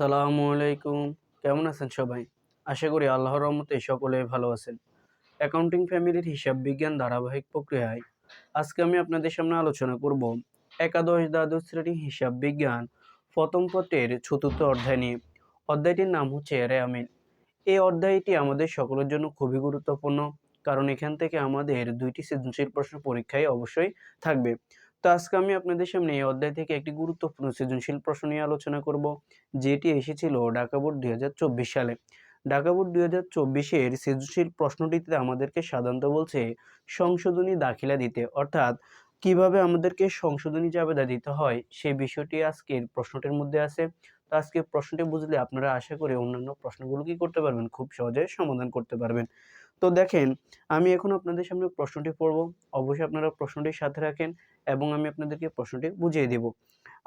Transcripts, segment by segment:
আসসালামু আলাইকুম। কেমন আছেন সবাই? আশা করি আল্লাহর রহমতে সকলে ভালো আছেন। অ্যাকাউন্টিং ফ্যামিলির হিসাব বিজ্ঞান ধারাবাহিক প্রক্রিয়ায় আজকে আমি আপনাদের সামনে আলোচনা করব একাদশ দ্বাদশ শ্রেণি হিসাব বিজ্ঞান প্রথম পত্রের চতুর্থ অধ্যায় নিয়ে। অধ্যায়টির নাম হচ্ছে রেয়ামিল এই অধ্যায়টি আমাদের সকলের জন্য খুবই গুরুত্বপূর্ণ, কারণ এখান থেকে আমাদের দুইটি সৃজনশীল প্রশ্ন পরীক্ষায় অবশ্যই থাকবে। তো আজকে আমি আপনাদের সামনে এই অধ্যায় থেকে একটি গুরুত্বপূর্ণ সৃজনশীল প্রশ্ন নিয়ে আলোচনা করব, যেটি এসেছিল ঢাকা বোর্ড দু হাজার চব্বিশ সালে। ঢাকা বোর্ড দুই হাজার চব্বিশের সৃজনশীল প্রশ্নটিতে আমাদেরকে সাধারণত বলছে, সংশোধনী দাখিলা দিতে। অর্থাৎ, কীভাবে আমাদেরকে সংশোধনী জাবেদা দিতে হয় সেই বিষয়টি আজকের প্রশ্নটির মধ্যে আছে। তো আজকে প্রশ্নটি বুঝলে আপনারা আশা করি অন্যান্য প্রশ্নগুলো কি করতে পারবেন, খুব সহজে সমাধান করতে পারবেন। তো দেখেন, আমি এখন আপনাদের সামনে প্রশ্নটি পড়ব। অবশ্যই আপনারা প্রশ্নটির সাথে রাখেন এবং আমি আপনাদেরকে প্রশ্নটি বুঝিয়ে দেব।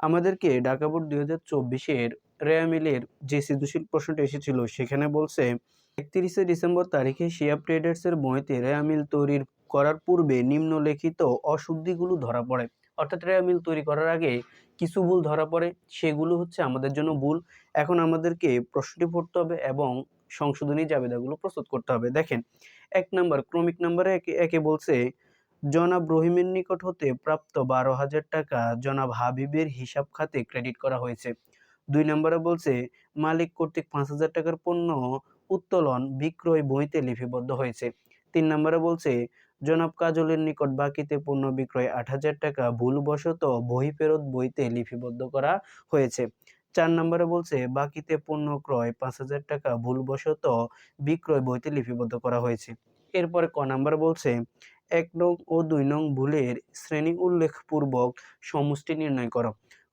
আমাদেরকে ঢাকা বোর্ড দুই হাজার চব্বিশের রেয়ামিলের যে সৃজনশীল প্রশ্নটি এসেছিল, সেখানে বলছে, একত্রিশে ডিসেম্বর তারিখে শিয়া ট্রেডার্সের বইতে রেয়ামিল তৈরির করার পূর্বে নিম্নলিখিত অশুদ্ধিগুলো ধরা পড়ে। অর্থাৎ রেয়ামিল তৈরি করার আগে কিছু ভুল ধরা পড়ে, সেগুলো হচ্ছে আমাদের জন্য ভুল। এখন আমাদেরকে প্রশ্নটি পড়তে হবে এবং সংশোধনী জাবেদাগুলো প্রস্তুত করতে হবে। দেখেন, এক নাম্বার, ক্রমিক নাম্বারে একে একে বলছে, জনাব রহিমের নিকট হতে প্রাপ্ত বারো হাজার টাকা জনাব হাবিবের হিসাব খাতে ক্রেডিট করা হয়েছে। দুই নম্বরে বলছে, মালিক কর্তৃক পাঁচ হাজার টাকার পণ্য উত্তোলন, বিক্রয় বইতে লিপিবদ্ধ হয়েছে। তিন নম্বরে বলছে, জনাব কাজলের নিকট বাকিতে পণ্য বিক্রয় আট হাজার টাকা ভুলবশত বহি ফেরত বইতে লিপিবদ্ধ করা হয়েছে। চার নম্বরে বলছে, বাকিতে পণ্য ক্রয় পাঁচ হাজার টাকা, ভুলবশত বিক্রয় বইতে লিপিবদ্ধ করা হয়েছে। এরপরে ক নাম্বার বলছে, এক নং ও দুই নং ভুলের শ্রেণি উল্লেখপূর্বক সমষ্টি নির্ণয় কর।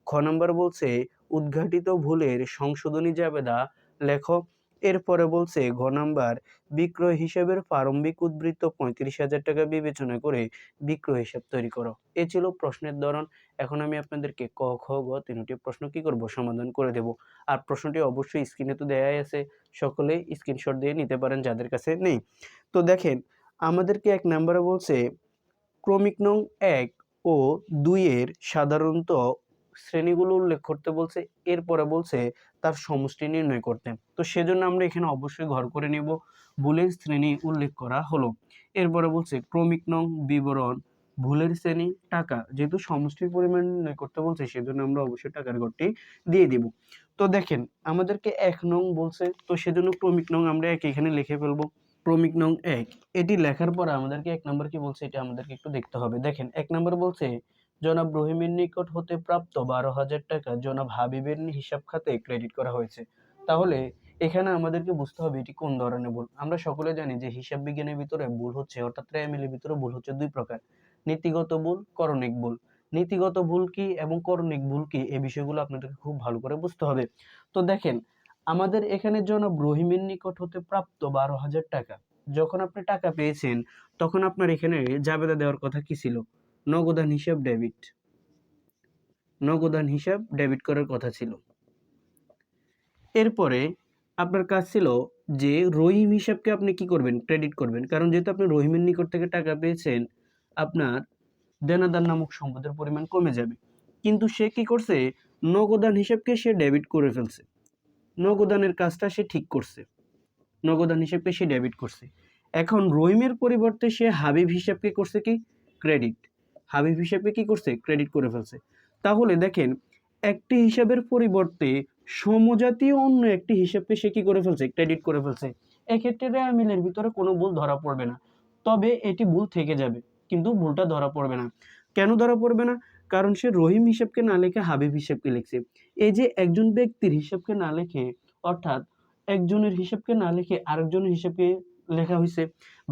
খ নম্বর বলছে, উদ্ঘাটিত ভুলের সংশোধনী জাবেদা লেখো। এরপরে বলছে, ঘ নাম্বার, বিক্রয় হিসাবের প্রারম্ভিক উদ্বৃত্ত পঁয়ত্রিশ হাজার টাকা বিবেচনা করে বিক্রয় হিসাব তৈরি করো। এ ছিল প্রশ্নের ধরন। এখন আমি আপনাদেরকে ক, খ, গ তিনটি প্রশ্ন কি করব সমাধান করে দেব। আর প্রশ্নটি অবশ্যই স্ক্রিনে তো দেয়াই আছে, সকলে স্ক্রিনশট দিয়ে নিতে পারেন যাদের কাছে নেই। তো দেখেন, আমাদেরকে এক নম্বরে বলছে, ক্রমিক নং এক ও দুইয়ের সাধারণত শ্রেণীগুলো উল্লেখ করতে বলছে, এরপরে বলছে তার সমষ্টি নির্ণয় করতে। তো সেজন্য আমরা এখানে অবশ্যই ঘর করে নেব। ভুলের শ্রেণি উল্লেখ করা হলো। এরপরে বলছে, ক্রমিক নং বিবরণ, ভুলের শ্রেণি, টাকা। যেহেতু সমষ্টির পরিমাণ নির্ণয় করতে বলছে, সেজন্য আমরা অবশ্যই টাকার ঘরটি দিয়ে দিব। তো দেখেন, আমাদেরকে এক নং বলছে, তো সেজন্য ক্রমিক নং আমরা এক এখানে লিখে ফেলব। ক্রমিক নং এক। এটি লেখার পর আমাদেরকে এক নম্বর কি বলছে, এটা আমাদেরকে একটু দেখতে হবে। দেখেন, এক নম্বর বলছে জনাব রহিমের নিকট হতে প্রাপ্ত বারো হাজার টাকা জনাব হাবিবের হিসাব খাতে ক্রেডিট করা হয়েছে। তাহলে এখানে আমাদেরকে বুঝতে হবে এটি কোন ধরনের ভুল। আমরা সকলে জানি যে হিসাব বিজ্ঞানের ভিতরে ভুল হচ্ছে, অর্থাৎ ট্রায়ামিলের ভিতরে ভুল হচ্ছে দুই প্রকার। নীতিগত ভুল, করণিক ভুল। নীতিগত ভুল কি এবং করণিক ভুল কি এই বিষয়গুলো আপনাদেরকে খুব ভালো করে বুঝতে হবে। তো দেখেন, আমাদের এখানে জনাব রহিমের নিকট হতে প্রাপ্ত বারো হাজার টাকা। যখন আপনি টাকা পেয়েছেন, তখন আপনার এখানে জাবেদা দেওয়ার কথা কি ছিল? নগদান হিসাব ডেবিট। নগদান হিসাব ডেবিট করার কথা ছিল। এরপরে আপনার কাজ ছিল যে রহিম হিসাবকে আপনি কি করবেন? ক্রেডিট করবেন। কারণ যেহেতু আপনি রহিমের নিকট থেকে টাকা পেয়েছেন, আপনার দেনাদার নামক সম্পদের পরিমাণ কমে যাবে। কিন্তু সে কি করছে? নগদান হিসাবকে সে ডেবিট করে ফেলছে। নগদানের কাজটা সে ঠিক করছে। নগদান হিসাবকে সে ডেবিট করছে। এখন রহিমের পরিবর্তে সে হাবিব হিসাবকে করছে কি? ক্রেডিট হাবিব হিসেবে কি করছে? ক্রেডিট করে ফেলছে। তাহলে দেখেন, একটি হিসাবের পরিবর্তে সমজাতীয় অন্য একটি হিসাবকে সে কি করে ফেলছে? ক্রেডিট করে ফেলছে। এক্ষেত্রে রেয়ামিলের ভিতরে কোনো ভুল ধরা পড়বে না। তবে এটি ভুল থেকে যাবে, কিন্তু ভুলটা ধরা পড়বে না। কেন ধরা পড়বে না? কারণ সে রহিম হিসাবকে না লিখে হাবিব হিসাবকে লিখছে। এই যে একজন ব্যক্তির হিসাবকে না লিখে, অর্থাৎ একজনের হিসাবকে না লিখে আরেকজনের হিসাবকে লেখা হয়েছে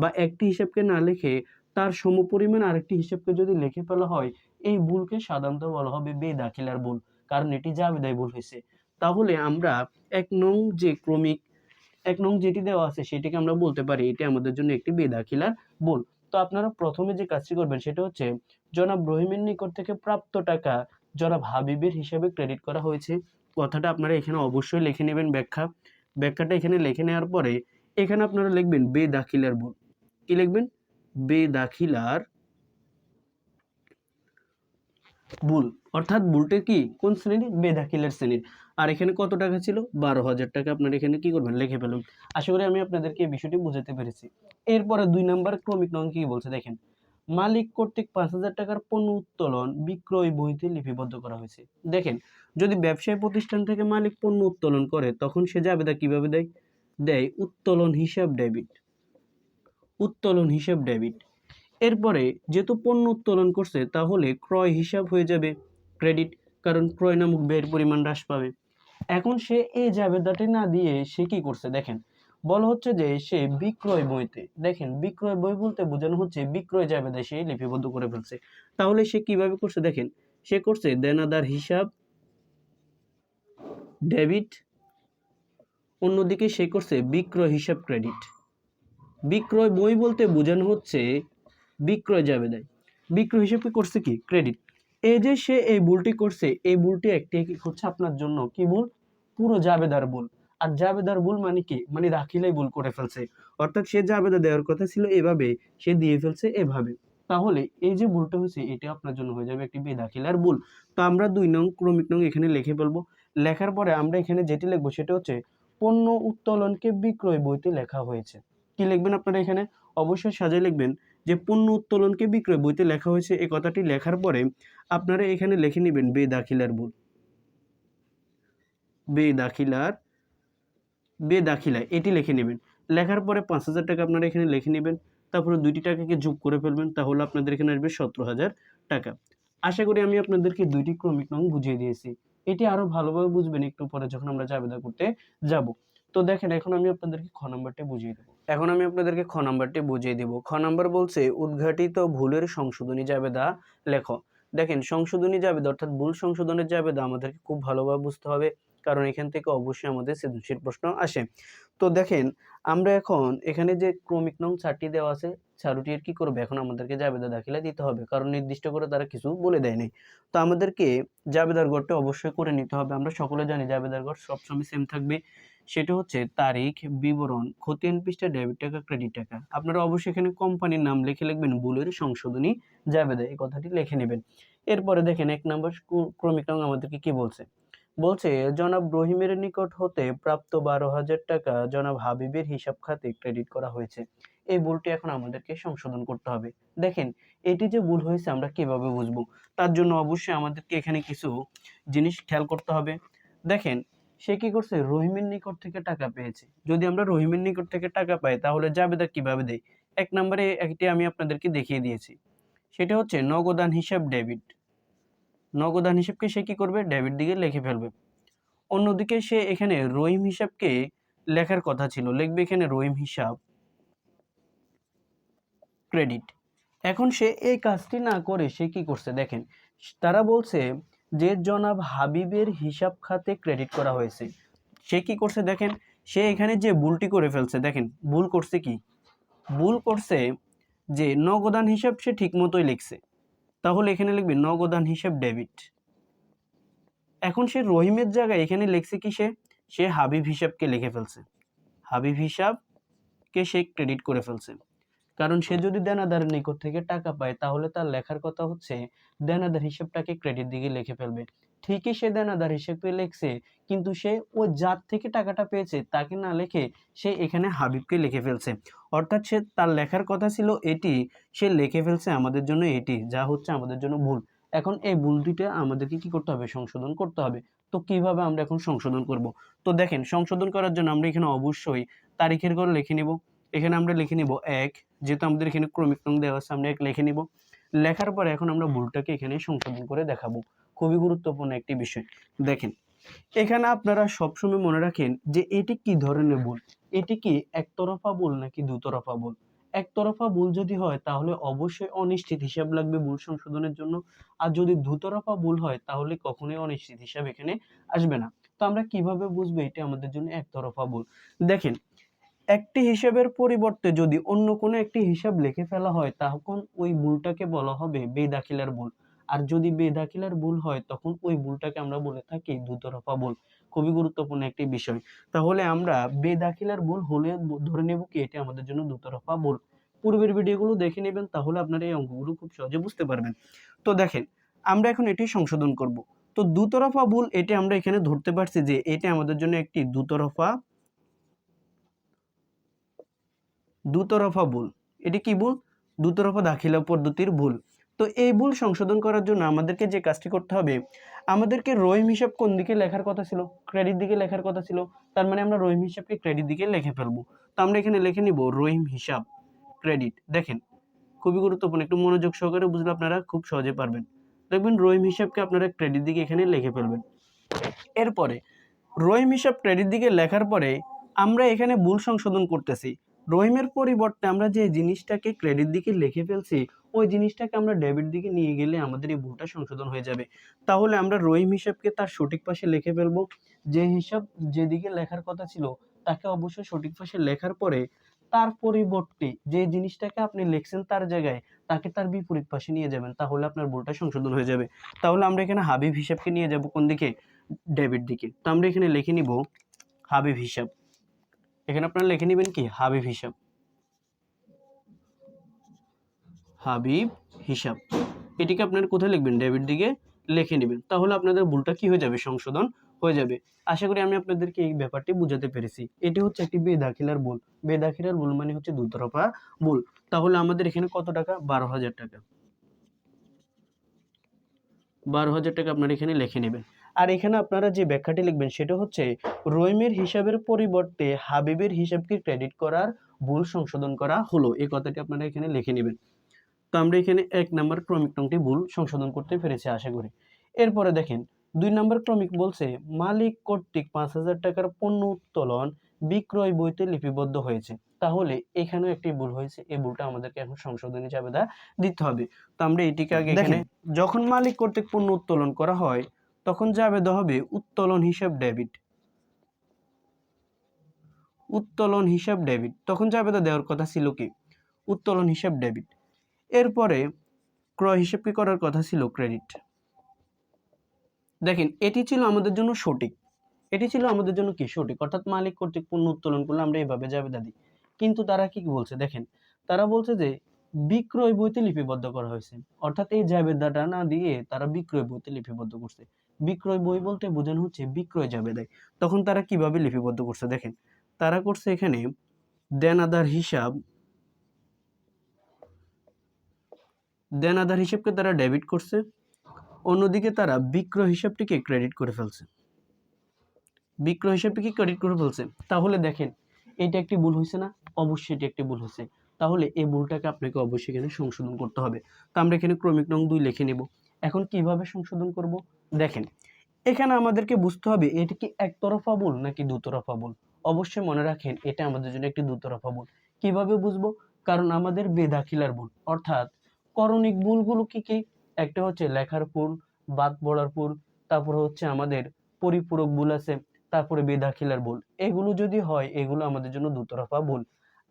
বা একটি হিসাবকে না লিখে তার সমপরিমাণ আরেকটি হিসাবকে যদি লিখে ফেলা হয়, এই ভুলকে সাধারণত বলা হবে বেদাখিলার ভুল, কারণ এটি জাবেদায় ভুল হয়েছে। তাহলে আমরা এক নং যে ক্রমিক, এক নং যেটি দেওয়া আছে সেটিকে আমরা বলতে পারি এটি আমাদের জন্য একটি বেদাখিলার ভুল। তো আপনারা প্রথমে যে কাজটি করবেন সেটা হচ্ছে, জনাব রহিমের নিকট থেকে প্রাপ্ত টাকা জনাব হাবিবের হিসাবে ক্রেডিট করা হয়েছে। কথাটা আপনারা এখানে অবশ্যই লিখে নেবেন ব্যাখ্যা। ব্যাখ্যাটা এখানে লিখে নেওয়ার পরে এখানে আপনারা লিখবেন বেদাখিলার ভুল। কি লিখবেন? বেদাখিলার ভুল। অর্থাৎ ভুলটা কি? কোন শ্রেণির? বেদাখিলের শ্রেণির। আর এখানে কত টাকা ছিল? বারো হাজার টাকা। আপনারা এখানে কি করবেন? লিখে ফেলুন। আশা করি আমি আপনাদেরকে এই বিষয়টি বুঝাতে পেরেছি। এরপরে দুই নম্বর ক্রমিক নং কি বলছে? দেখেন, মালিক কর্তৃক পাঁচ হাজার টাকার পণ্য উত্তোলন, বিক্রয় বইতে লিপিবদ্ধ করা হয়েছে। দেখেন, যদি ব্যবসায়ী প্রতিষ্ঠান থেকে মালিক পণ্য উত্তোলন করে, তখন সে জাবেদা কীভাবে দেয়? দেয় উত্তোলন হিসাব ডেবিট। উত্তোলন হিসাব ডেবিট। এরপরে যেহেতু পণ্য উত্তোলন করছে, তাহলে ক্রয় হিসাব হয়ে যাবে ক্রেডিট, কারণ ক্রয় নামক ব্যয়ের পরিমাণ হ্রাস পাবে। এখন সে এই জাবেদাটি না দিয়ে সে কি করছে দেখেন, বলা হচ্ছে যে সে বিক্রয় বইতে, দেখেন বিক্রয় বই বলতে বোঝানো হচ্ছে বিক্রয় জাবেদা সে লিপিবদ্ধ করে ফেলছে। তাহলে সে কীভাবে করছে দেখেন, সে করছে দেনাদার হিসাব, ডেবিট, অন্যদিকে সে করছে বিক্রয় হিসাব ক্রেডিট। বিক্রয় বই বলতে বোঝানো হচ্ছে বিক্রয় যাবে দেয় বিক্রয় হিসেবে করছে কি? ক্রেডিট এই যে সে এই ভুলটি করছে, এই ভুলটি একটি হচ্ছে আপনার জন্য? কি ভুল? পুরো জাবেদার ভুল। আর জাবেদার ভুল মানে কি? মানে দাখিলাই ভুল করে ফেলছে। অর্থাৎ সে জাবেদা দেওয়ার কথা ছিল এভাবে, সে দিয়ে ফেলছে এভাবে। তাহলে এই যে ভুলটা হয়েছে, এটা আপনার জন্য হয়ে যাবে একটি বেদাখিলার ভুল। তো আমরা দুই নং, ক্রমিক নং এখানে লিখে ফেলব। লেখার পরে আমরা এখানে যেটি লিখব, সেটা হচ্ছে, পণ্য উত্তোলনকে বিক্রয় বইতে লেখা হয়েছে। কি লিখবেন আপনারা এখানে? অবশ্যই সাজায় লিখবেন যে পণ্য উত্তোলনকে বিক্রয় বইতে লেখা হয়েছে। এই কথাটি লেখার পরে আপনারা এখানে লিখে নেবেন বেদাখিলার ভুল বেদাখিলার, বেদাখিলা, এটি লিখে নেবেন। লেখার পরে পাঁচ হাজার টাকা আপনারা এখানে লিখে নেবেন। তারপরে দুইটি টাকাকে যোগ করে ফেলবেন, তাহলে আপনাদের এখানে আসবে সতেরো হাজার টাকা। আশা করি আমি আপনাদেরকে দুইটি ক্রমিক নং বুঝিয়ে দিয়েছি। এটি আরও ভালোভাবে বুঝবেন একটু পরে যখন আমরা জাবেদা করতে যাব। তো দেখেন, এখন আমি আপনাদেরকে খ নাম্বারটি বুঝিয়ে দেবো। এখন আমি আপনাদেরকে খ নাম্বারটি বুঝিয়ে দেবো। খ নাম্বার বলছে, উদ্ঘাটিত ভুলের সংশোধনী জাবেদা লেখো। দেখেন, সংশোধনী জাবেদা অর্থাৎ ভুল সংশোধনের জাবেদা আমাদেরকে খুব ভালোভাবে বুঝতে হবে, কারণ এখান থেকে অবশ্যই আমাদের সৃজনশীল প্রশ্ন আসে। তো দেখেন, আমরা এখন এখানে যে ক্রমিক নং চারটি দেওয়া আছে চারুটির কি করবে? এখন আমাদেরকে জাবেদা দাখিলা দিতে হবে, কারণ নির্দিষ্ট করে তারা কিছু বলে দেয়নি তো আমাদেরকে জাবেদার গড়টা অবশ্যই করে নিতে হবে। আমরা সকলে জানি জাবেদার গড় সবসময় সেম থাকবে। সেটা হচ্ছে তারিখ, বিবরণ, খতিয়ান পৃষ্ঠা ডেবিট টাকা ক্রেডিট টাকা। আপনারা অবশ্যই এখানে কোম্পানির নাম লিখে লিখবেন, ভুলের সংশোধনী জাবেদা এই কথাটি লিখে নেবেন। এরপরে দেখেন এক নম্বর ক্রমিক নং আমাদেরকে কি বলছে? বলছে, জনাব রহিমের নিকট হতে প্রাপ্ত বারো হাজার টাকা, জনাব হাবিবের হিসাব খাতে ক্রেডিট করা হয়েছে। এই ভুলটি এখন আমাদেরকে সংশোধন করতে হবে। দেখেন, এটি যে ভুল হয়েছে আমরা কীভাবে বুঝব? তার জন্য অবশ্যই আমাদেরকে এখানে কিছু জিনিস খেয়াল করতে হবে। দেখেন সে কি করছে? রহিমের নিকট থেকে টাকা পেয়েছে। যদি আমরা রহিমের নিকট থেকে টাকা পাই, তাহলে জাবেদা কীভাবে দেয়? এক নম্বরে একটি আমি আপনাদেরকে দেখিয়ে দিয়েছি। সেটা হচ্ছে নগদান হিসাব ডেবিট। নগদান হিসাবকে সে কি করবে? ডেবিট দিকে লিখে ফেলবে। অন্যদিকে সে এখানে রহিম হিসাবকে লেখার কথা ছিল। লিখবে এখানে রহিম হিসাব ক্রেডিট। এখন সে এই কাজটি না করে সে কি করছে? দেখেন, তারা বলছে যে জনাব হাবিবের হিসাব খাতে ক্রেডিট করা হয়েছে। সে কি করছে দেখেন? সে এখানে যে ভুলটি করে ফেলছে, দেখেন, ভুল করছে কি? ভুল করছে যে নগদান হিসাব সে ঠিক মতোই লিখছে। তাহলে এখানে লিখবে নগদান হিসাব ডেবিট এখন সে রহিমের জায়গায় এখানে লিখছে কি সে? সে হাবিব হিসাবকে লিখে ফেলছে। হাবিব হিসাবকে সে ক্রেডিট করে ফেলছে। কারণ সে যদি দেনাদারের নিকট থেকে টাকা পায়, তাহলে তার লেখার কথা হচ্ছে, দেনাদার হিসাবটাকে ক্রেডিট দিকে লিখে ফেলবে। ঠিকই সে দেনাদার হিসেবে লিখছে, কিন্তু সে ও যার থেকে টাকাটা পেয়েছে, তাকে না লিখে সে এখানে হাবিবকে লিখে ফেলছে। অর্থাৎ সে তার লেখার কথা ছিল এটি, সে লিখে ফেলছে আমাদের জন্য এটি, যা হচ্ছে আমাদের জন্য ভুল। এখন এই ভুল দুইটা আমাদেরকে কি করতে হবে? সংশোধন করতে হবে। তো কীভাবে আমরা এখন সংশোধন করব? তো দেখেন, সংশোধন করার জন্য আমরা এখানে অবশ্যই তারিখের ঘর লিখে নিব। এখানে আমরা লিখে নিব এক যেহেতু আমাদের এখানে ক্রমিক নং দেওয়া আছে, আমরা এক লিখে নিব। লেখার পরে এখন আমরা ভুলটাকে এখানে সংশোধন করে দেখাবো। খুবই গুরুত্বপূর্ণ একটি বিষয়। দেখেন, এখানে আপনারা সবসময় মনে রাখেন যে এটি কি ধরনের ভুল? এটি কি একতরফা ভুল নাকি দুতরফা ভুল? একতরফা ভুল যদি হয়, তাহলে অবশ্যই অনিশ্চিত হিসাব লাগবে ভুল সংশোধনের জন্য। আর যদি দুতরফা ভুল হয়, তাহলে কখনোই অনিশ্চিত হিসাব এখানে আসবে না। তো আমরা কীভাবে বুঝব এটা আমাদের জন্য একতরফা ভুল? দেখেন একটি হিসাবের পরিবর্তে যদি অন্য কোনো একটি হিসাব লিখে ফেলা হয়, তখন ওই ভুলটাকে বলা হবে বেদাখিলার ভুল। আর যদি বেদাখিলার ভুল হয়, তখন ওই ভুলটাকে আমরা বলে থাকি দুতরফা ভুল। খুবই গুরুত্বপূর্ণ একটি বিষয়। তাহলে আমরা বেদাখিলার ভুল হলে ধরে নেব কি, এটি আমাদের জন্য দুতরফা ভুল। পূর্বের ভিডিওগুলো দেখে নেবেন, তাহলে আপনারা এই অঙ্কগুলো খুব সহজে বুঝতে পারবেন। তো দেখেন, আমরা এখন এটি সংশোধন করব। তো দুতরফা ভুল, এটি আমরা এখানে ধরতে পারছি যে, এটি আমাদের জন্য একটি দুতরফা দুতরফা ভুল। এটি কি ভুল? দুতরফা দাখিলা পদ্ধতির ভুল। তো এই ভুল সংশোধন করার জন্য আমাদেরকে যে কাজটি করতে হবে, আমাদেরকে রহিম হিসাব কোন দিকে লেখার কথা ছিল? ক্রেডিট দিকে লেখার কথা ছিল। তার মানে আমরা রহিম হিসাবকে ক্রেডিট দিকে লিখে ফেলব। তো আমরা এখানে লিখে নিব রহিম হিসাব ক্রেডিট দেখেন, খুবই গুরুত্বপূর্ণ। একটু মনোযোগ সহকারে বুঝলে আপনারা খুব সহজে পারবেন। দেখবেন রহিম হিসাবকে আপনারা ক্রেডিট দিকে এখানে লিখে ফেলবেন। এরপরে, রহিম হিসাব ক্রেডিট দিকে লেখার পরে আমরা এখানে ভুল সংশোধন করতেছি। রহিমের পরিবর্তে আমরা যে জিনিসটাকে ক্রেডিট দিকে লিখে ফেলছি, ওই জিনিসটাকে আমরা ডেবিট দিকে নিয়ে গেলে আমাদের এই ভুলটা সংশোধন হয়ে যাবে। তাহলে আমরা রহিম হিসাবকে তার সঠিক পাশে লিখে ফেলব। যে হিসাব যেদিকে লেখার কথা ছিল, তাকে অবশ্যই সঠিক পাশে লেখার পরে তার পরিবর্তে যে জিনিসটাকে আপনি লিখছেন তার জায়গায়, তাকে তার বিপরীত পাশে নিয়ে যাবেন। তাহলে আপনার ভুলটা সংশোধন হয়ে যাবে। তাহলে আমরা এখানে হাবিব হিসাবকে নিয়ে যাব কোন দিকে? ডেবিট দিকে। তো আমরা এখানে লিখে নিব হাবিব হিসাব। এখানে আপনারা লিখে নেবেন কি? হাবিব হিসাব। হাবিব হিসাব। এটিকে আপনারা কোথায় লিখবেন? ডেবিট দিকে লিখে নেবেন। তাহলে আপনাদের ভুলটা কি হয়ে যাবে? সংশোধন হয়ে যাবে। আশা করি আমি আপনাদেরকে এই ব্যাপারটি বুঝাতে পেরেছি। এটি হচ্ছে একটি বেদাখিলার ভুল। বেদাখিলার ভুল মানে হচ্ছে দুতরফা ভুল। তাহলে আমাদের এখানে কত টাকা? বারো হাজার টাকা। বারো হাজার টাকা আপনারা এখানে লিখে নেবেন। আর এখানে আপনারা যে ব্যাখ্যাটি লিখবেন সেটা হচ্ছে রহিমের হিসাবের পরিবর্তে হাবিবের হিসাবকে ক্রেডিট করার ভুল সংশোধন করা হলো। এই কথাটি আপনারা এখানে লিখে নেবেন। তো আমরা এখানে এক নম্বর ক্রমিক নংটি ভুল সংশোধন করতে পেরেছি আশা করি। এরপরে দেখেন দুই নম্বর ক্রমিক বলছে মালিক কর্তৃক পাঁচ হাজার টাকার পণ্য উত্তোলন বিক্রয় বইতে লিপিবদ্ধ হয়েছে। তাহলে এখানেও একটি ভুল হয়েছে এই ভুলটা আমাদেরকে এখন সংশোধনী চাবেদা দিতে হবে। তো আমরা এটিকে আগে এখানে যখন মালিক কর্তৃক পণ্য উত্তোলন করা হয় তখন জাবেদা হবে উত্তোলন হিসাব ডেবিট। উত্তোলন হিসাব ডেবিট। তখন জাবেদা দেওয়ার কথা ছিল কি? উত্তোলন হিসাব ডেবিট। এরপরে ক্রয় হিসাব কি করার কথা ছিল? ক্রেডিট। দেখেন, এটি ছিল আমাদের জন্য সঠিক। এটি ছিল আমাদের জন্য কি? সঠিক। অর্থাৎ মালিক কর্তৃক পণ্য উত্তোলন করলে আমরা এইভাবে জাবেদা দিই কিন্তু তারা কি বলছে? দেখেন, তারা বলছে যে বিক্রয় বইতে লিপিবদ্ধ করা হয়েছে। অর্থাৎ এই জাবেদাটা না দিয়ে তারা বিক্রয় বইতে লিপিবদ্ধ করছে। বিক্রয় বই বলতে বোঝানো হচ্ছে বিক্রয় জাবেদায় তখন তারা কীভাবে লিপিবদ্ধ করছে দেখেন। তারা করছে এখানে দেনাদার হিসাব। দেনাদার হিসাবকে তারা ডেবিট করছে। অন্যদিকে তারা বিক্রয় হিসাবটিকে ক্রেডিট করে ফেলছে। বিক্রয় হিসাবটিকে ক্রেডিট করে ফেলছে। তাহলে দেখেন, এটা একটি ভুল হয়েছে না? অবশ্যই এটি একটি ভুল হয়েছে। তাহলে এই ভুলটাকে আপনাকে অবশ্যই এখানে সংশোধন করতে হবে। তো আমরা এখানে ক্রমিক নং দুই লিখে নেব। এখন কীভাবে সংশোধন করব? দেখেন, এখানে আমাদেরকে বুঝতে হবে, এটি কি একতরফা ভুল নাকি দুতরফা ভুল? অবশ্যই মনে রাখেন, এটা আমাদের জন্য একটি দুতরফা ভুল। কীভাবে বুঝব? কারণ আমাদের বেদাখিলার ভুল। অর্থাৎ করণিক ভুলগুলো কি কি? একটা হচ্ছে লেখার ভুল, বাদ পড়ার ভুল, তারপরে হচ্ছে আমাদের পরিপূরক ভুল আছে, তারপরে বেদাখিলার ভুল। এগুলো যদি হয়, এগুলো আমাদের জন্য দুতরফা ভুল।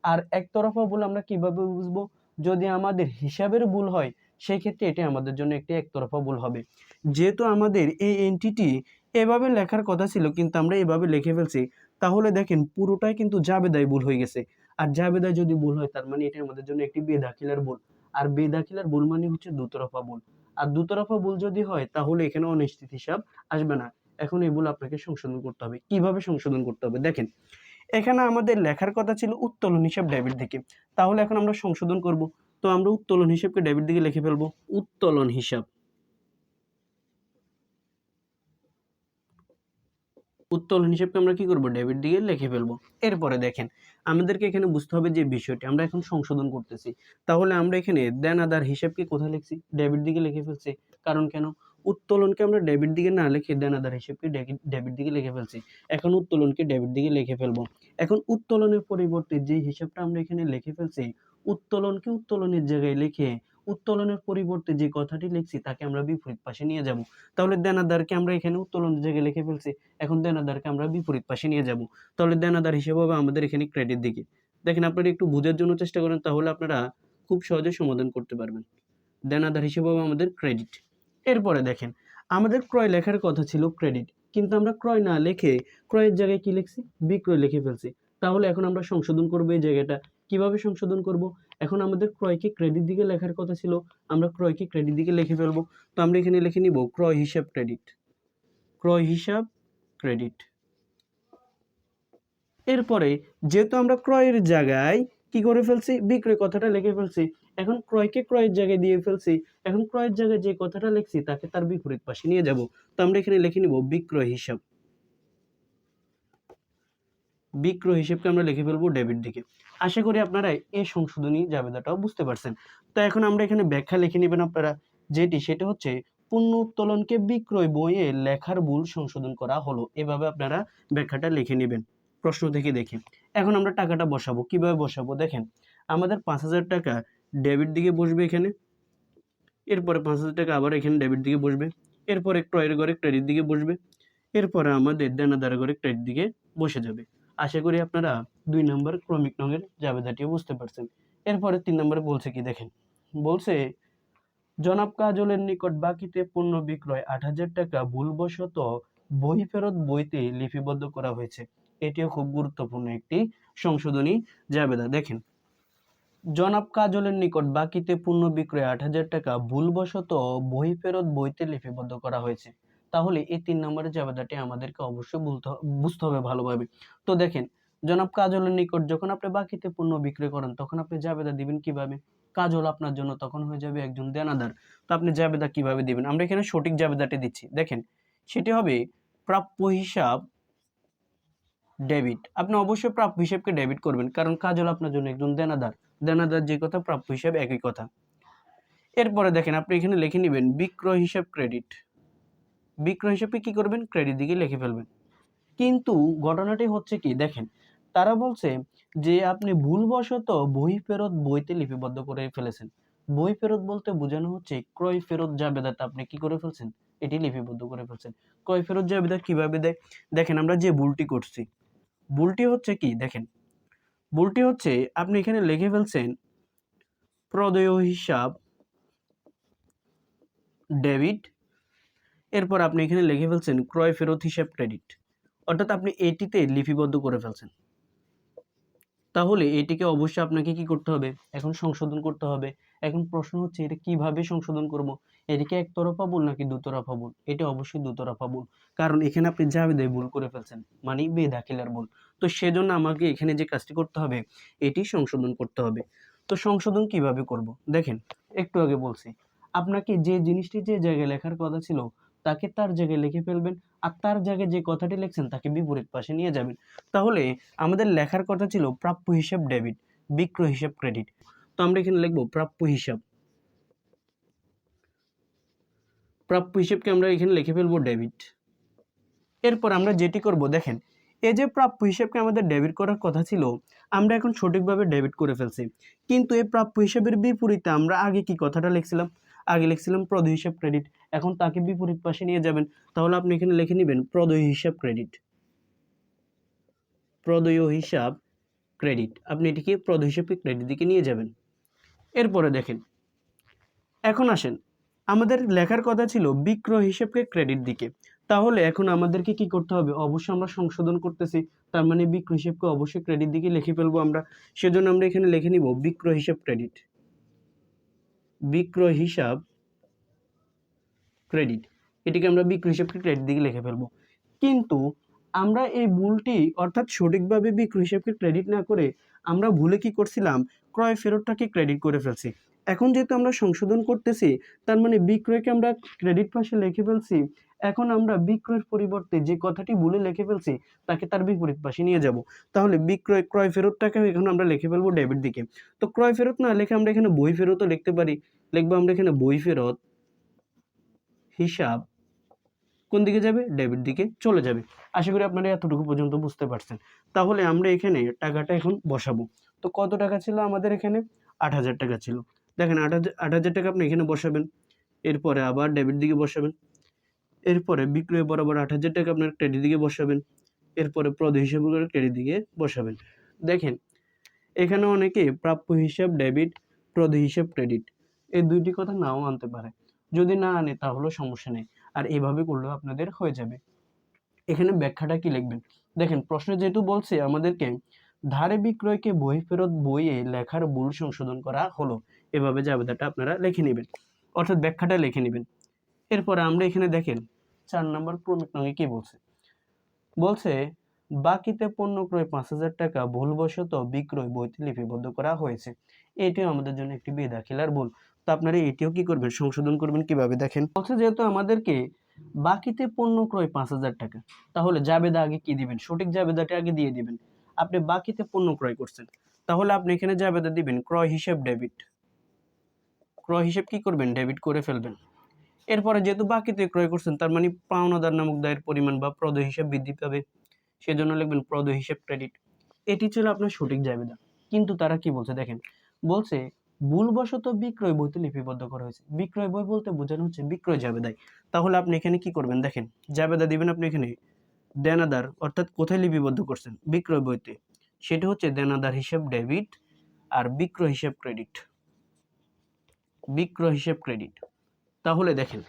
আর একতরফা ভুল আমরা কীভাবে বুঝব? যদি আমাদের হিসাবের ভুল হয় সেই ক্ষেত্রে এটি আমাদের জন্য একটি একতরফা ভুল হবে। যেহেতু আমাদের এই এনটিটি এভাবে লেখার কথা ছিল, কিন্তু আমরা এভাবে লিখে ফেলছি, তাহলে দেখেন পুরোটাই কিন্তু জাবেদায় ভুল হয়ে গেছে। আর জাবেদায় যদি ভুল হয়, তার মানে এটি আমাদের জন্য একটি বেদাখিলার ভুল। আর বেদাখিলার ভুল মানে হচ্ছে দুতরফা ভুল। আর দুতরফা ভুল যদি হয়, তাহলে এখানে অনিশ্চিত হিসাব আসবে না। এখন এই ভুল আপনাকে সংশোধন করতে হবে। কীভাবে সংশোধন করতে হবে? দেখেন এখানে আমাদের লেখার কথা ছিল উত্তোলন হিসাব ডেবিট দিকে। তাহলে এখন আমরা সংশোধন করব। তো আমরা উত্তোলন হিসাবকে ডেবিট দিকে লিখে ফেলব। উত্তোলন হিসাব। উত্তোলন হিসাবকে আমরা কি করব? ডেবিট দিকে লিখে ফেলব। এরপরে দেখেন, আমাদেরকে এখানে বুঝতে হবে যে বিষয়টি আমরা এখন সংশোধন করতেছি। তাহলে আমরা এখানে দেনাদার হিসাবকে কোথায় লিখছি? ডেবিট দিকে লিখে ফেলছি। কারণ কেন? উত্তোলনকে আমরা ডেবিট দিকে না লিখে দেনাদার হিসাবকে ডেবিট দিকে লিখে ফেলছি। এখন উত্তোলনকে ডেবিট দিকে লিখে ফেলব। এখন উত্তোলনের পরিবর্তে যে হিসাবটা আমরা এখানে লিখে ফেলছি, উত্তোলনকে উত্তোলনের জায়গায় লিখে উত্তোলনের পরিবর্তে যে কথাটি লিখছি তাকে আমরা বিপরীত পাশে নিয়ে যাব। তাহলে দেনাদারকে আমরা এখানে উত্তোলনের জায়গায় লিখে ফেলছি, এখন দেনাদারকে আমরা বিপরীত পাশে নিয়ে যাব। তাহলে দেনাদার হিসেবে হবে আমাদের এখানে ক্রেডিট দিকে। দেখেন আপনারা একটু বোঝার জন্য চেষ্টা করেন তাহলে আপনারা খুব সহজে সমাধান করতে পারবেন। দেনাদার হিসেবে হবে আমাদের ক্রেডিট। এরপরে দেখেন, আমাদের ক্রয় লেখার কথা ছিল ক্রেডিট কিন্তু আমরা ক্রয় না লিখে ক্রয়ের জায়গায় কি লিখছি? বিক্রয় লিখে ফেলছি। তাহলে এখন আমরা সংশোধন করব এই জায়গাটা। কীভাবে সংশোধন করব? এখন আমাদের ক্রয়কে ক্রেডিট দিকে লেখার কথা ছিল, আমরা ক্রয়কে ক্রেডিট দিকে লিখে ফেলব? তো আমরা এখানে লিখে নিব ক্রয় হিসাব ক্রেডিট ক্রয় হিসাব ক্রেডিট এরপরে যেহেতু আমরা ক্রয়ের জায়গায় কি করে ফেলছি? বিক্রয় কথাটা লিখে ফেলছি। এখন ক্রয়কে ক্রয়ের জায়গায় দিয়ে ফেলছি, এখন ক্রয়ের জায়গায় যে কথাটা লিখছি তাকে তার বিপরীত পাশে নিয়ে যাব। তো আমরা এখানে লিখে নিব বিক্রয় হিসাব। বিক্রয় হিসেবকে আমরা লিখে ফেলব ডেবিট দিকে। আশা করি আপনারা এই সংশোধনী জাবেদাটাও বুঝতে পারছেন। তো এখন আমরা এখানে ব্যাখ্যা লিখে নেবেন আপনারা, যেটি সেটা হচ্ছে পণ্য উত্তোলনকে বিক্রয় বইয়ে লেখার ভুল সংশোধন করা হলো। এভাবে আপনারা ব্যাখ্যাটা লিখে নেবেন। প্রশ্ন থেকে দেখে। এখন আমরা টাকাটা বসাবো। কীভাবে বসাবো? দেখেন, আমাদের পাঁচ হাজার টাকা ডেবিট দিকে বসবে এখানে। এরপরে পাঁচ হাজার টাকা আবার এখানে ডেবিট দিকে বসবে। এরপরে ক্রয়ের ঘরে ক্রেডিট দিকে বসবে। এরপরে আমাদের দেনাদার ঘরে ক্রেডিট দিকে বসে যাবে। আশা করি আপনারা দুই নম্বর ক্রমিক রঙের জাবেদাটিও বুঝতে পারছেন। এরপরে তিন নম্বরে বলছে কি দেখেন? বলছে, জনাব কাজলের নিকট বাকিতে পণ্য বিক্রয় আট হাজার টাকা ভুলবশত বই ফেরত বইতে লিপিবদ্ধ করা হয়েছে। এটিও খুব গুরুত্বপূর্ণ একটি সংশোধনী জাবেদা। দেখেন জনাব কাজলের নিকট বাকিতে পণ্য বিক্রয় আট হাজার টাকা ভুলবশত বই ফেরত বইতে লিপিবদ্ধ করা হয়েছে। তাহলে এই তিন নম্বরের জাবেদাটি আমাদেরকে অবশ্যই বুঝতে হবে ভালোভাবে। তো দেখেন, জনাব কাজলের নিকট যখন আপনি বাকিতে পণ্য বিক্রয় করেন, তখন আপনি জাবেদা দিবেন কীভাবে? কাজল আপনার জন্য তখন হয়ে যাবে একজন দেনাদার। তো আপনি জাবেদা কীভাবে দিবেন? আমরা এখানে সঠিক জাবেদাটি দিচ্ছি। দেখেন, সেটি হবে প্রাপ্য হিসাব ডেবিট। আপনি অবশ্যই প্রাপ্য হিসাবকে ডেবিট করবেন, কারণ কাজল আপনার জন্য একজন দেনাদার। দেনাদার যে কথা, প্রাপ্য হিসাব একই কথা। এরপরে দেখেন, আপনি এখানে লিখে নেবেন, বিক্রয় হিসাব ক্রেডিট। বিক্রয় হিসাবে কি করবেন? ক্রেডিট দিকে লিখে ফেলবেন। কিন্তু ঘটনাটি হচ্ছে কি, দেখেন, তারা বলছে যে আপনি ভুলবশত বই ফেরত বইতে লিপিবদ্ধ করে ফেলেছেন। বই ফেরত বলতে বোঝানো হচ্ছে, ক্রয় ফেরত যা জাবেদাতে আপনি কি করে ফেলছেন? এটি লিপিবদ্ধ করে ফেলছেন। ক্রয় ফেরত জাবেদা কীভাবে দেয়? দেখেন, আমরা যে ভুলটি করছি, ভুলটি হচ্ছে কি, দেখেন ভুলটি হচ্ছে আপনি এখানে লিখে ফেলছেন প্রদেয় হিসাব ডেবিট, এরপর আপনি এখানে লিখে ফেলছেন ক্রয় ফেরত হিসাব ক্রেডিট। অর্থাৎ আপনি এটিতে লিপিবদ্ধ করে ফেলছেন। তাহলে এটিকে অবশ্যই আপনাকে কি করতে হবে? এখন সংশোধন করতে হবে। এখন প্রশ্ন হচ্ছে, এটা কীভাবে সংশোধন করব? এটিকে একতরফা ভুল নাকি দুতরফা ভুল? এটা অবশ্যই দুতরফা ভুল। কারণ এখানে আপনি জাবেদায় ভুল করে ফেলছেন মানে বেদাখিলার ভুল। তো সেজন্য আমাকে এখানে যে কাজটি করতে হবে, এটি সংশোধন করতে হবে। তো সংশোধন কীভাবে করব? দেখেন, একটু আগে বলছি। আপনাকে যে জিনিসটি যে জায়গায় লেখার কথা ছিল তাকে তার জায়গায় লিখে ফেলবেন আর তার জায়গায় যে কথাটি লিখছেন তাকে বিপরীত পাশে নিয়ে যাবেন। তাহলে আমাদের লেখার কথা ছিল প্রাপ্য হিসাব ডেবিট, বিক্রয় হিসাব ক্রেডিট। তো আমরা এখানে লিখব প্রাপ্য হিসাব। প্রাপ্য হিসাবকে আমরা এখানে লিখে ফেলব ডেবিট। এরপর আমরা যেটি করব, দেখেন, এই যে প্রাপ্য হিসাবকে আমাদের ডেবিট করার কথা ছিল, আমরা এখন সঠিকভাবে ডেবিট করে ফেলছি। কিন্তু এই প্রাপ্য হিসাবের বিপরীতে আমরা আগে কি কথাটা লিখছিলাম? আগে লিখছিলাম প্রদয় হিসাব ক্রেডিট। এখন তাকে বিপরীত পাশে নিয়ে যাবেন। তাহলে আপনি এখানে লিখে নেবেন, প্রদয় হিসাব ক্রেডিট প্রদয় হিসাব ক্রেডিট আপনি এটিকে প্রদয় হিসাবে ক্রেডিট দিকে নিয়ে যাবেন। এরপরে দেখেন, এখন আসেন, আমাদের লেখার কথা ছিল বিক্রয় হিসাবকে ক্রেডিট দিকে। তাহলে এখন আমাদেরকে কি করতে হবে? অবশ্যই আমরা সংশোধন করতেছি, তার মানে বিক্রয় হিসাবকে অবশ্যই ক্রেডিট দিকে লিখে ফেলব আমরা। সেজন্য আমরা এখানে লিখে নিব বিক্রয় হিসাব ক্রেডিট বিক্রয় হিসাব ক্রেডিট এটিকে আমরা বিক্রয় হিসাবকে ক্রেডিট দিকে লিখে ফেলব। কিন্তু আমরা এই ভুলটি অর্থাৎ সঠিকভাবে বিক্রয় হিসাবকে ক্রেডিট না করে আমরা ভুলে কি করছিলাম? ক্রয় ফেরতটাকে ক্রেডিট করে ফেলছি। এখন যেহেতু আমরা সংশোধন করতেছি, তার মানে বিক্রয়কে আমরা ক্রেডিট পাশে লিখে ফেলছি। এখন আমরা বিক্রয়ের পরিবর্তে যে কথাটি ভুলে লিখে ফেলছি, তাকে তার বিপরীত পাশে নিয়ে যাব। তাহলে বিক্রয়, ক্রয় ফেরতটাকে এখন আমরা লিখে ফেলব ডেবিট দিকে। তো ক্রয় ফেরত না লিখে আমরা এখানে বই ফেরতও লিখতে পারি। লিখব আমরা এখানে বই ফেরত। হিসাব কোন দিকে যাবে? ডেবিট দিকে চলে যাবে। আশা করি আপনারা এতটুকু পর্যন্ত বুঝতে পারছেন। তাহলে আমরা এখানে টাকাটা এখন বসাবো। তো কত টাকা ছিল আমাদের এখানে? আট হাজার টাকা ছিল। দেখেন আট হাজার আট হাজার টাকা আপনি এখানে বসাবেন। এরপরে আবার ডেবিট দিকে বসাবেন। এরপরে বিক্রয় বরাবর আট হাজার টাকা আপনার ক্রেডিট দিকে বসাবেন। এরপরে প্রদ হিসাব করে ক্রেডিট দিকে বসাবেন। দেখেন, এখানে অনেকে প্রাপ্য হিসাব ডেবিট প্রদ হিসাব ক্রেডিট এই দুইটি কথা নাও আনতে পারে। যদি না আনে, তাহলেও সমস্যা নেই। আর এভাবে করলেও আপনাদের হয়ে যাবে। এখানে ব্যাখ্যাটা কি লিখবেন? দেখেন, প্রশ্ন যেহেতু বলছে, আমাদেরকে ধারে বিক্রয়কে বই ফেরত বইয়ে লেখার ভুল সংশোধন করা হলো। এভাবে জাবেদাটা আপনারা লিখে নেবেন। অর্থাৎ ব্যাখ্যাটা লিখে নেবেন। এরপরে আমরা এখানে দেখেন, চার নম্বর ক্রমিক নঙ্গে কি বলছে? বলছে, বাকিতে পণ্য ক্রয় পাঁচ হাজার টাকা, ভুলবশত বিক্রয় বইতে লিপিবদ্ধ করা হয়েছে। এটিও আমাদের জন্য একটি বেদাখিলার ভুল। তো আপনারা এটিও কি করবেন? সংশোধন করবেন কীভাবে? দেখেন বলছে যেহেতু আমাদেরকে বাকিতে পণ্য ক্রয় পাঁচ হাজার টাকা, তাহলে জাবেদা আগে কি দিবেন? সঠিক জাবেদাটা আগে দিয়ে দিবেন। আপনি বাকিতে পণ্য ক্রয় করছেন, তাহলে আপনি এখানে জাবেদা দিবেন, ক্রয় হিসেব ডেবিট। ক্রয় হিসেব কি করবেন? ডেবিট করে ফেলবেন। এরপরে যেহেতু বাকিতে ক্রয় করছেন, তার মানে পাওনাদার নামক দায়ের পরিমাণ বা প্রদ হিসাব বৃদ্ধি পাবে। সেজন্য লিখবেন প্রদ হিসেব ক্রেডিট। এটি ছিল আপনার সঠিক জাবেদা। কিন্তু তারা কি বলছে? দেখেন, বলছে ভুলবশত বিক্রয় বইতে লিপিবদ্ধ করা হয়েছে। বিক্রয় বই বলতে বোঝানো হচ্ছে বিক্রয় জাবেদায়। তাহলে আপনি এখানে কি করবেন? দেখেন, জাবেদা দিবেন আপনি এখানে দেনাদার, অর্থাৎ কোথায় লিপিবদ্ধ করছেন? বিক্রয় বইতে। সেটা হচ্ছে দেনাদার হিসাব ডেবিট আর বিক্রয় হিসাব ক্রেডিট। বিক্রয় হিসাব ক্রেডিট। তাহলে দেখেন,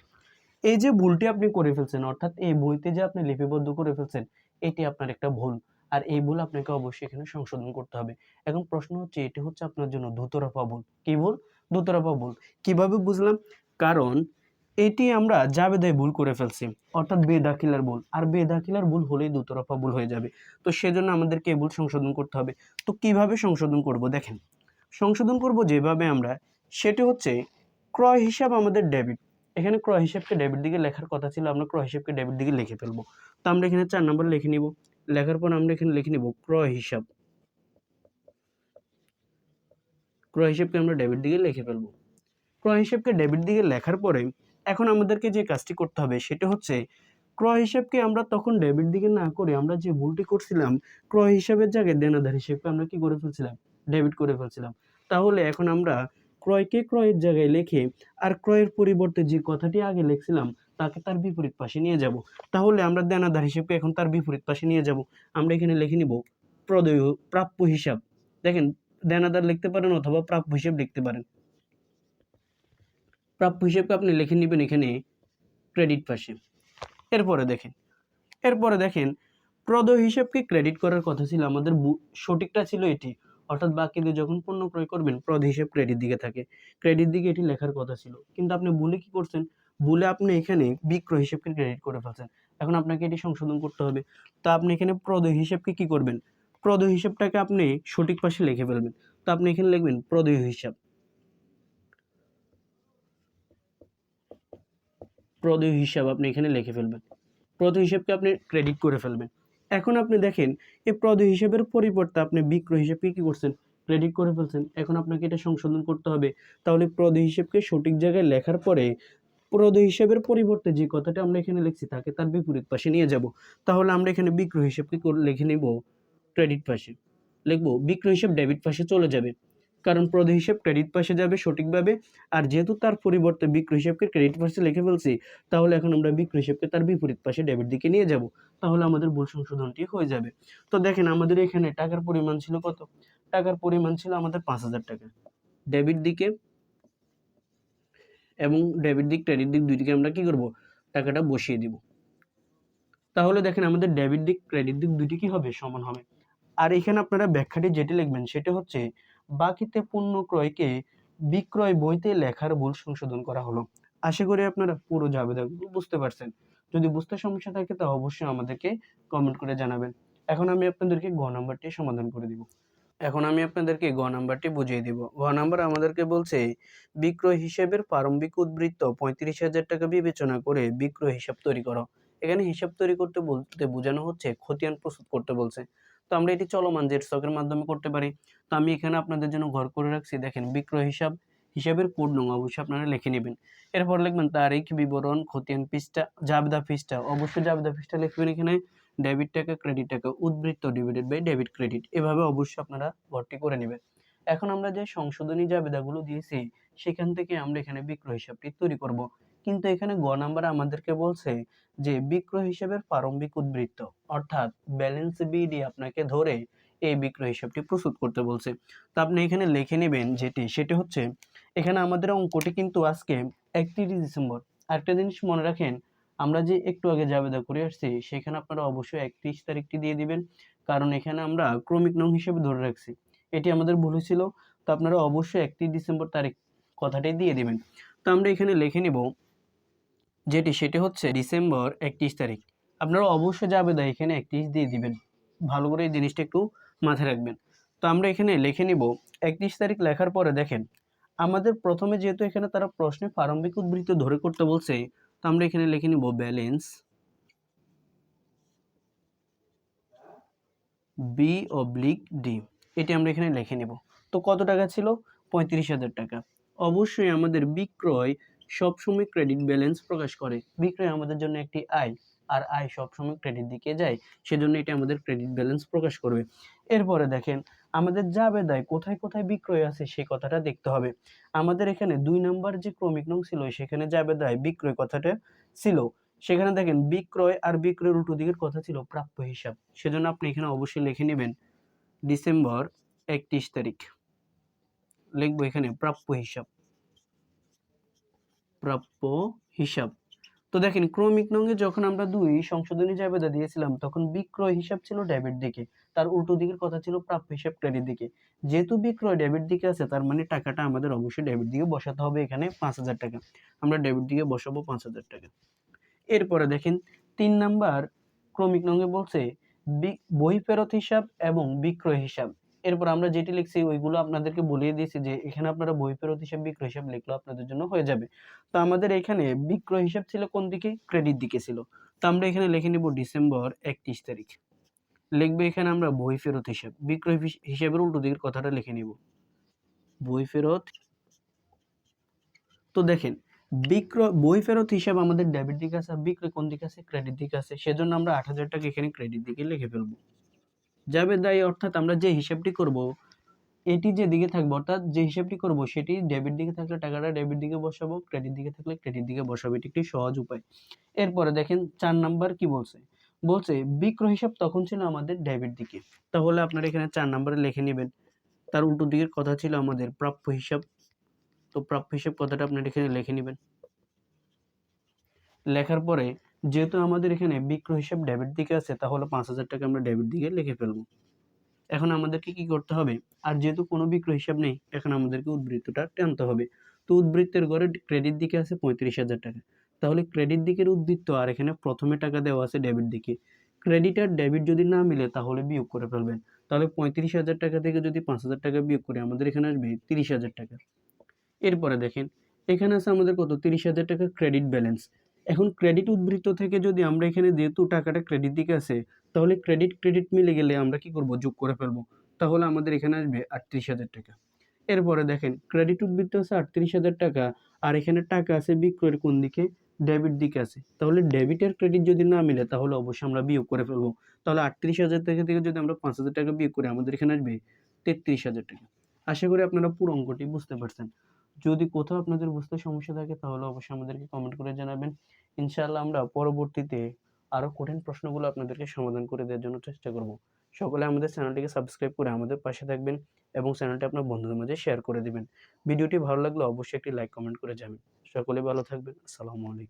এই যে ভুলটি আপনি করে ফেলছেন, অর্থাৎ এই বইতে যে আপনি লিপিবদ্ধ করে ফেলছেন, এটি আপনার একটা ভুল। আর এই ভুল আপনাকে অবশ্যই এখানে সংশোধন করতে হবে। এখন প্রশ্ন হচ্ছে, এটি হচ্ছে আপনার জন্য দুতরফা ভুল। কি ভুল? দুতরফা ভুল। কীভাবে বুঝলাম? কারণ এটি আমরা জাবেদায় ভুল করে ফেলছি, অর্থাৎ বেদাখিলার ভুল। আর বেদাখিলার ভুল হলেই দুতরফা ভুল হয়ে যাবে। তো সেজন্য আমাদেরকে এই ভুল সংশোধন করতে হবে। তো কীভাবে সংশোধন করব? দেখেন, সংশোধন করব যেভাবে আমরা, সেটি হচ্ছে ক্রয় হিসাব আমাদের ডেবিট। এখানে ক্রয় হিসাবকে ডেবিট দিকে লেখার কথা ছিল, আমরা ক্রয় হিসাবকে ডেবিট দিকে লিখে ফেলব। তো আমরা এখানে চার নম্বর লিখে নিব। লেখার পর আমরা এখানে লিখে নিব ক্রয় হিসাব। ক্রয় হিসাবকে আমরা ডেবিট দিকে লিখে ফেলব। ক্রয় হিসাবকে ডেবিট দিকে লেখার পরে এখন আমাদেরকে যে কাজটি করতে হবে সেটা হচ্ছে ক্রয় হিসাবকে আমরা তখন ডেবিট দিকে না করে আমরা যে ভুলটি করছিলাম, ক্রয় হিসাবের জায়গায় দেনাদার হিসেবে আমরা কি করে ফেলছিলাম? ডেবিট করে ফেলছিলাম। তাহলে এখন আমরা ক্রয়কে ক্রয়ের জায়গায় লিখে আর ক্রয়ের পরিবর্তে যে কথাটি আগে লিখছিলাম তাকে তার বিপরীত পাশে নিয়ে যাব। তাহলে আমরা দেনাদার হিসেবে এখন তার বিপরীত পাশে নিয়ে যাব। আমরা এখানে লিখে নিব প্রদেয় প্রাপ্য হিসাব। দেখেন, দেনাদার লিখতে পারেন অথবা প্রাপ্য হিসেব লিখতে পারেন। প্রাপ্য হিসেবকে আপনি লিখে নেবেন এখানে ক্রেডিট পাশে। এরপরে দেখেন এরপরে দেখেন, প্রদয় হিসাবকে ক্রেডিট করার কথা ছিল, আমাদের সঠিকটা ছিল এটি। অর্থাৎ বাকিদের যখন পণ্য ক্রয় করবেন প্রদ হিসেব ক্রেডিট দিকে থাকে। ক্রেডিট দিকে এটি লেখার কথা ছিল। কিন্তু আপনি ভুলে কি করছেন? ভুলে আপনি এখানে বিক্রয় হিসেবকে ক্রেডিট করে ফেলছেন। এখন আপনাকে এটি সংশোধন করতে হবে। তো আপনি এখানে প্রদয় হিসাবকে কি করবেন? প্রদয় হিসাবটাকে আপনি সঠিক পাশে লিখে ফেলবেন। তো আপনি এখানে লিখবেন প্রদয় হিসাব। প্রদয় হিসাব আপনি এখানে লিখে ফেলবেন। প্রদয় হিসাবকে আপনি ক্রেডিট করে ফেলবেন। এখন আপনি দেখেন, এই প্রদয় হিসাবের পরিবর্তে আপনি বিক্রয় হিসাবকে কি করছেন? ক্রেডিট করে ফেলছেন। এখন আপনাকে এটা সংশোধন করতে হবে। তাহলে প্রদয় হিসাবকে সঠিক জায়গায় লেখার পরে প্রদয় হিসেবের পরিবর্তে যে কথাটা আমরা এখানে লিখছি, তাকে তার বিপরীত পাশে নিয়ে যাব। তাহলে আমরা এখানে বিক্রয় হিসাবকে লিখে নিব ক্রেডিট পাশে। লিখব, বিক্রয় হিসেব ডেবিট পাশে চলে যাবে। কারণ প্রদয় হিসেব ক্রেডিট পাশে যাবে সঠিকভাবে, আর যেহেতু তার পরিবর্তে বিক্রয় হিসেবকে ক্রেডিট পাশে লিখে ফেলছি, তাহলে এখন আমরা বিক্রয় হিসেবকে তার বিপরীত পাশে ডেবিট দিকে নিয়ে যাব। তাহলে আমাদের ভুল সংশোধনটি হয়ে যাবে। তো দেখেন আমাদের এখানে টাকার পরিমাণ ছিল কত? টাকার পরিমাণ ছিল আমাদের পাঁচ হাজার টাকা। ডেবিট দিকে এবং ডেবিট দিক ক্রেডিট দিক দুইদিকে আমরা কি করব? টাকাটা বসিয়ে দিব। তাহলে দেখেন আমাদের ডেবিট দিক ক্রেডিট দিক দুইটি কি হবে? সমান হবে। আর এখানে আপনারা ব্যাখ্যাটি যেটি লিখবেন সেটা হচ্ছে, বাকিতে পণ্য ক্রয়কে বিক্রয় বইতে লেখার ভুল সংশোধন করা হলো। আশা করি আপনারা পুরো জাবেদাগুলো বুঝতে পারছেন। যদি বুঝতে সমস্যা থাকে তা অবশ্যই আমাদেরকে কমেন্ট করে জানাবেন। এখন আমি আপনাদেরকে গ নাম্বারটি সমাধান করে দিব। এখন আমি আপনাদেরকে গ নাম্বারটি বুঝিয়ে দিব। গ নাম্বার আমাদেরকে বলছে, বিক্রয় হিসেবের প্রারম্ভিক উদ্বৃত্ত পঁয়ত্রিশ হাজার টাকা বিবেচনা করে বিক্রয় হিসাব তৈরি করো। এখানে হিসাব তৈরি করতে বলতে বোঝানো হচ্ছে, খতিয়ান প্রস্তুত করতে বলছে। তো আমরা এটি চলমান জেট স্টকের মাধ্যমে করতে পারি। তো আমি এখানে আপনাদের জন্য ঘর করে রাখছি। দেখেন, বিক্রয় হিসাব, হিসাবের কোড নং অবশ্যই আপনারা লিখে নেবেন। এরপর লিখবেন তারিখ, বিবরণ, খতিয়ান পৃষ্ঠা, জাবদা পৃষ্ঠা। অবশ্যই জাবদা পৃষ্ঠা লিখবেন এখানে। ডেবিট টাকা ক্রেডিট উদ্বৃত্ত ডিভাইডেড বাই ডেবিট ক্রেডিট এভাবে অবশ্যই আপনারা ঘরটি করে নেবেন। এখন আমরা যে সংশোধনী জাবেদাগুলো দিয়েছি, সেখান থেকে আমরা এখানে বিক্রয় হিসাবটি তৈরি করব। কিন্তু এখানে গ নাম্বার আমাদেরকে বলছে যে, বিক্রয় হিসাবের প্রারম্ভিক উদ্বৃত্ত, অর্থাৎ ব্যালেন্স বিডি আপনাকে ধরে এই বিক্রয় হিসাবটি প্রস্তুত করতে বলছে। তো আপনি এখানে লিখে নেবেন যেটি, সেটি হচ্ছে, এখানে আমাদের অঙ্কটি কিন্তু আজকে একত্রিশ ডিসেম্বর। আরেকটা জিনিস মনে রাখেন আমরা যে একটু আগে জাবেদা করে আসছি, সেখানে আপনারা অবশ্যই একত্রিশ তারিখটি দিয়ে দিবেন। কারণ এখানে আমরা ক্রমিক নং হিসেবে ধরে রাখছি। এটি আমাদের ভুল ছিল তো আপনারা অবশ্যই একত্রিশ ডিসেম্বর তারিখ কথাটি দিয়ে দিবেন। তো আমরা এখানে লিখে নিব, যেটি সেটি হচ্ছে ডিসেম্বর একত্রিশ তারিখ। আপনারা অবশ্যই যাবে দা এখানে একত্রিশ দিয়ে দিবেন। ভালো করে এই জিনিসটা একটু মাথায় রাখবেন। তো আমরা এখানে লিখে নিব, একত্রিশ তারিখ লেখার পরে দেখেন, আমাদের প্রথমে যেহেতু এখানে তারা প্রশ্নে প্রারম্ভিক উদ্বৃত্ত ধরে করতে বলছে তো আমরা এখানে লিখে নিব ব্যালেন্স বি অবলিক ডি এটি আমরা এখানে লিখে নিব। তো কত টাকা ছিল? পঁয়ত্রিশ হাজার টাকা। অবশ্যই আমাদের বিক্রয় সবসময় ক্রেডিট ব্যালেন্স প্রকাশ করে। বিক্রয় আমাদের জন্য একটি আয়, আর আয় সবসময় ক্রেডিট দিকে যায়। সেজন্য এটা আমাদের ক্রেডিট ব্যালেন্স প্রকাশ করবে। এরপরে দেখেন আমাদের যা বেদায় কোথায় কোথায় বিক্রয় আছে সেই কথাটা দেখতে হবে। আমাদের এখানে দুই নাম্বার যে ক্রমিক নং ছিল, সেখানে জাবেদায় বিক্রয় কথাটা ছিল, সেখানে দেখেন বিক্রয় আর বিক্রয়ের উল্টো দিকের কথা ছিল প্রাপ্য হিসাব। সেজন্য আপনি এখানে অবশ্যই লিখে নেবেন, ডিসেম্বর একত্রিশ তারিখ। লিখব এখানে প্রাপ্য হিসাব। প্রাপ্য হিসাব। তো দেখেন, ক্রমিক নঙ্গে যখন আমরা দুই সংশোধনী জাবেদা দিয়েছিলাম, তখন বিক্রয় হিসাব ছিল ডেবিট দিকে। তার উল্টো দিকের কথা ছিল প্রাপ্য হিসাব ক্রেডিট দিকে। যেহেতু বিক্রয় ডেবিট দিকে আছে, তার মানে টাকাটা আমাদের অবশ্যই ডেবিট দিকে বসাতে হবে এখানে পাঁচ হাজার টাকা। আমরা ডেবিট দিকে বসাবো পাঁচ হাজার টাকা। এরপরে দেখেন, তিন নাম্বার ক্রমিক নঙ্গে বলছে বই ফেরত হিসাব এবং বিক্রয় হিসাব। এরপর আমরা যেটি লিখছি, ওইগুলো আপনাদেরকে বলিয়ে দিয়েছি যে, এখানে আপনারা বই ফেরত হিসাব, বিক্রয় হিসাব লিখলেও আপনাদের জন্য হয়ে যাবে। তো আমাদের এখানে বিক্রয় হিসাব ছিল কোন দিকে? ক্রেডিট দিকে ছিল। তো আমরা এখানে লিখে নিব ডিসেম্বর একত্রিশ তারিখ। লিখবে এখানে আমরা বই ফেরত হিসাব। বিক্রয় হিস- হিসাবের উল্টো দিকের কথাটা লিখে নিব। বই ফেরত, তো দেখেন, বিক্রয়, বই ফেরত হিসাব আমাদের ডেবিট দিকে আছে বিক্রয় কোন দিকে আছে? ক্রেডিট দিকে আছে। সেজন্য আমরা আট হাজার টাকা এখানে ক্রেডিট দিকে লিখে ফেলব। যাবে দায়ী অর্থাৎ আমরা যে হিসাবটি করব, এটি যে দিকে থাকবে, অর্থাৎ যে হিসাবটি করব সেটি ডেবিট দিকে থাকলে টাকাটা ডেবিট দিকে বসাবো ক্রেডিট দিকে থাকলে ক্রেডিট দিকে বসাবো, এটি একটি সহজ উপায়। এরপরে দেখেন চার নাম্বার কি বলছে? বলছে, বিক্রয় হিসাব তখন ছিল আমাদের ডেবিট দিকে। তাহলে আপনারা এখানে চার নাম্বারে লিখে নেবেন। তার উল্টো দিকের কথা ছিল আমাদের প্রাপ্য হিসাব। তো প্রাপ্য হিসাব কথাটা আপনারা এখানে লিখে নেবেন। লেখার পরে যেহেতু আমাদের এখানে বিক্রয় হিসাব ডেবিট দিকে আছে, তাহলে পাঁচ হাজার টাকা আমরা ডেবিট দিকে লিখে ফেলব। এখন আমাদেরকে কি করতে হবে? আর যেহেতু কোনো বিক্রয় হিসাব নেই, এখন আমাদেরকে উদ্বৃত্তটা টানতে হবে। তো উদ্বৃত্তের ঘরে ক্রেডিট দিকে আছে পঁয়ত্রিশ হাজার টাকা। তাহলে ক্রেডিট দিকের উদ্বৃত্ত আর এখানে প্রথমে টাকা দেওয়া আছে ডেবিট দিকে। ক্রেডিট আর ডেবিট যদি না মিলে, তাহলে বিয়োগ করে ফেলবেন। তাহলে পঁয়ত্রিশ হাজার টাকা থেকে যদি পাঁচ হাজার টাকা বিয়োগ করি, আমাদের এখানে আসবে তিরিশ হাজার টাকা। এরপরে দেখেন, এখানে আছে আমাদের কত? তিরিশ হাজার টাকা ক্রেডিট ব্যালেন্স এখন ক্রেডিট উদ্বৃত্ত থেকে যদি আমরা এখানে যেহেতু টাকাটা ক্রেডিট দিকে আছে, তাহলে ক্রেডিট ক্রেডিট মিলে গেলে আমরা কি করব? যোগ করে ফেলব। তাহলে আমাদের এখানে আসবে আটত্রিশ হাজার টাকা। এরপরে দেখেন ক্রেডিট উদ্বৃত্ত আছে আটত্রিশ হাজার টাকা, আর এখানে টাকা আছে বিক্রয়ের কোন দিকে? ডেবিট দিকে আছে। তাহলে ডেবিট আর ক্রেডিট যদি না মিলে, তাহলে অবশ্যই আমরা বিয়োগ করে ফেলব। তাহলে আটত্রিশ হাজার টাকা থেকে যদি আমরা পাঁচ হাজার টাকা বিয়োগ করি, আমাদের এখানে আসবে তেত্রিশ হাজার টাকা। আশা করি আপনারা পুরো অঙ্কটি বুঝতে পারছেন। যদি কোথাও আপনাদের বুঝতে সমস্যা থাকে, তাহলে অবশ্যই আমাদেরকে কমেন্ট করে জানাবেন। ইনশাআল্লাহ আমরা পরবর্তীতে আরও কঠিন প্রশ্নগুলো আপনাদেরকে সমাধান করে দেওয়ার জন্য চেষ্টা করব। সকলে আমাদের চ্যানেলটিকে সাবস্ক্রাইব করে আমাদের পাশে থাকবেন এবং চ্যানেলটি আপনার বন্ধুদের মাঝে শেয়ার করে দিবেন। ভিডিওটি ভালো লাগলে অবশ্যই একটি লাইক কমেন্ট করে যাবেন সকলে ভালো থাকবেন। আসসালামু আলাইকুম।